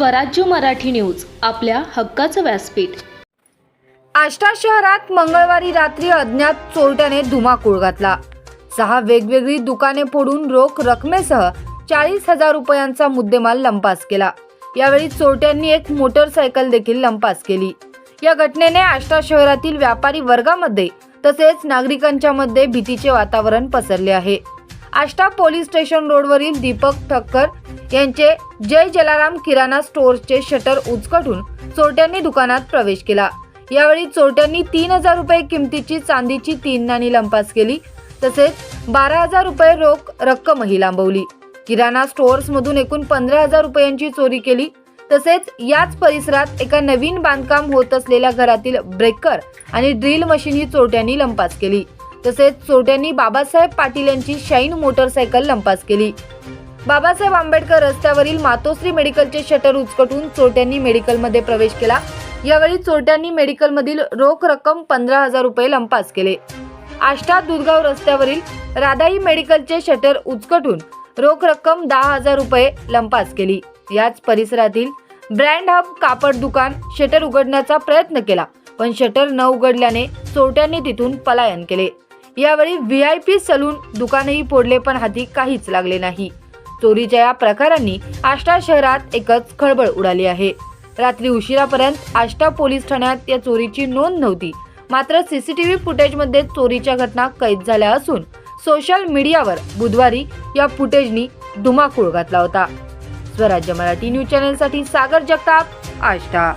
स्वराज्य मराठी न्यूज आपल्या हक्काचं व्यासपीठ. आष्टा शहरात मंगळवारी रात्री अज्ञात चोरट्याने धुमाकूळ घातला. सहा वेगवेगळी दुकाने फोडून रोख रकमेसह चाळीस हजार रुपयांचा मुद्देमाल लंपास केला. यावेळी चोरट्यांनी एक मोटरसायकल देखील लंपास केली. या घटनेने आष्टा शहरातील व्यापारी वर्गामध्ये तसेच नागरिकांच्या मध्ये भीतीचे वातावरण पसरले आहे. आष्टा पोलीस स्टेशन रोडवरील दीपक ठक्कर यांचे जय जलाराम किराणा स्टोअर्सचे शटर उचकटून चोरट्यांनी दुकानात प्रवेश केला. यावेळी चोरट्यांनी तीन हजार रुपये किमतीची चांदीची तीन नाणी लंपास केली. तसेच बारा हजार रुपये रोख रक्कमही लांबवली. किराणा स्टोअर्स मधून एकूण पंधरा हजार रुपयांची चोरी केली. तसेच याच परिसरात एका नवीन बांधकाम होत असलेल्या घरातील ब्रेकर आणि ड्रिल मशीन ही चोरट्यांनी लंपास केली. तसेच चोरट्यांनी बाबासाहेब पाटील यांची शाईन मोटरसायकल लंपास केली. बाबासाहेब आंबेडकर रस्त्यावरील मातोश्री मेडिकलचे शटर उचकटून चोरट्यांनी मेडिकलमध्ये प्रवेश केला. यावेळी चोरट्यांनी मेडिकलमधील रोख रक्कम पंधरा हजार रुपये लंपास केले. आष्टा दुधगाव रस्त्यावरील राधाई मेडिकलचे शटर उचकटून रोख रक्कम दहा हजार रुपये लंपास केली. याच परिसरातील ब्रँड हब कापड दुकान शटर उघडण्याचा प्रयत्न केला पण शटर न उघडल्याने चोरट्यांनी तिथून पलायन केले. यावेळी व्ही आय पी सलून दुकानही फोडले पण हाती काहीच लागले नाही. चोरीच्या या प्रकारांनी आष्टा शहरात एकच खळबळ उडाली आहे. रात्री उशिरापर्यंत आष्टा पोलीस ठाण्यात या चोरीची नोंद नव्हती. मात्र सीसीटीव्ही फुटेजमध्ये चोरीच्या घटना कैद झाल्या असून सोशल मीडियावर बुधवारी या फुटेजनी धुमाकूळ घातला होता. स्वराज्य मराठी न्यूज चॅनलसाठी सागर जगताप आष्टा.